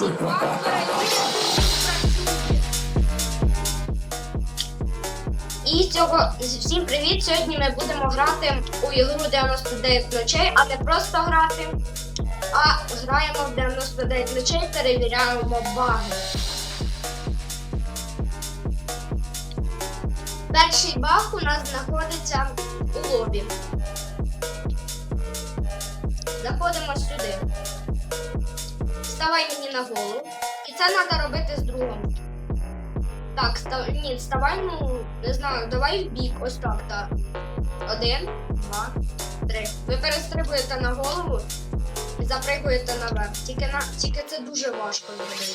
І цього всім привіт! Сьогодні ми будемо грати у ігру 99 ночей, а не просто грати, а граємо в 99 ночей, перевіряємо баги. Перший баг у нас знаходиться у лобі. Вставай мені на голову. І це треба робити з другом. Так, став... ні, вставай, ну, не знаю, давай в бік, ось так, так. Один, два, три. Ви перестрибуєте на голову і запригуєте наверх. Тільки, на... Тільки це дуже важко зробити.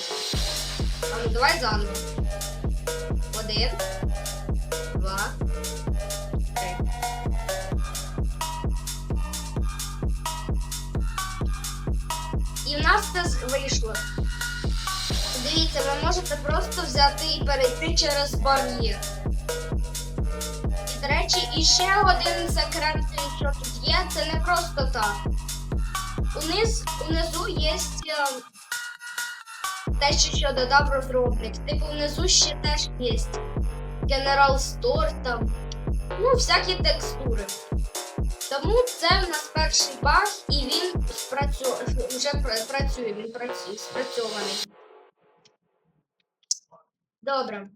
А ну давай заново. Один, два, З- вийшло. Дивіться, ви можете просто взяти і перейти через бар'єр. І, до речі, і ще один секрет, що тут є, це не просто так. Униз, унизу є е, те, що, додав розробник. Типу, внизу ще теж є General Store там. Ну, всякі текстури. Тому це в нас перший баг, і він спрацю... вже працює, він працює, спрацьований. Добре.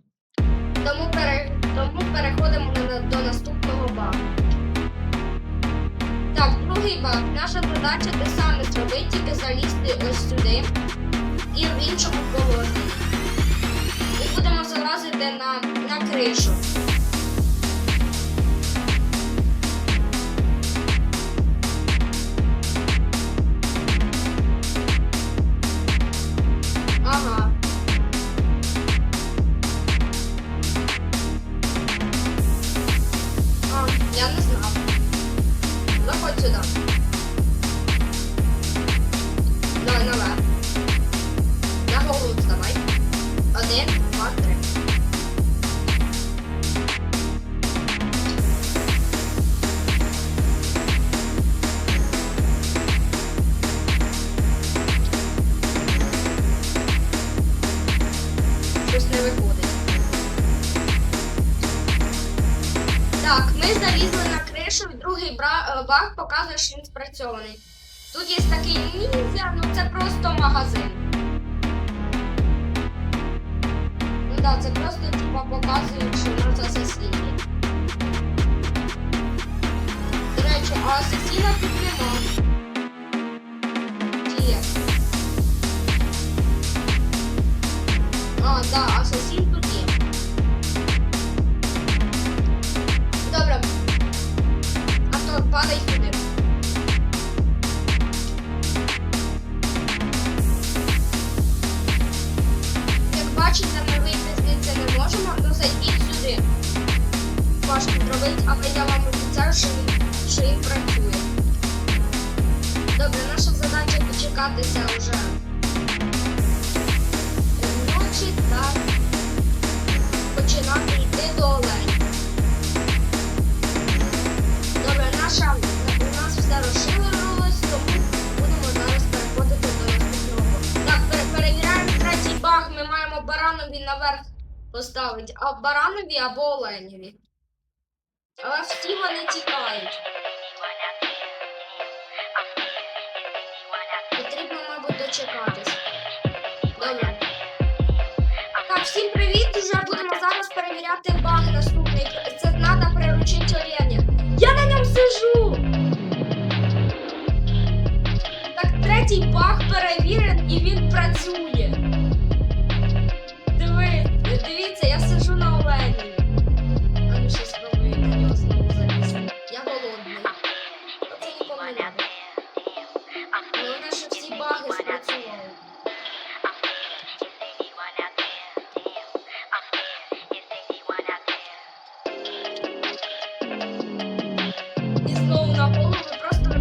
Тому, пере... Тому переходимо до наступного багу. Так, другий баг. Наша задача те саме зробити, тільки залізти ось сюди і в іншому положенні. І будемо залазити на, на кришу. Я не знав. Заходь сюди. Так, ми залізли на кришу, і другий е, баг показує, що він спрацьований. Тут є такий ніндзя, ну це просто магазин. Ну так, це просто типа показує, що нас асасіни. До речі, а асасіна тут бачите, ми вийти звідси не можемо, то зайдіть сюди. Важко зробити, але я вам обіцяю, що він, що він працює. Добре, наша задача дочекатися вже поставити, а баранові або оленєві. Але всі вони тікають. Потрібно, мабуть, дочекатись. Добре. Так, всім привіт! Уже будемо зараз перевіряти баг наступний. Це треба приручити оленя. Я на ньому сижу! Так, третій баг перевірений і він працює.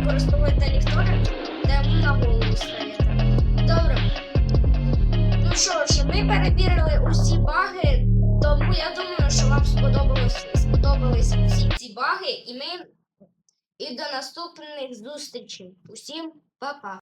Використовуєте ліхтори, де ви на голову стаєте. Добре. Ну що ж, ми перевірили усі баги, тому я думаю, що вам сподобалось, сподобались всі ці баги, і ми і до наступних зустрічей. Усім па-па!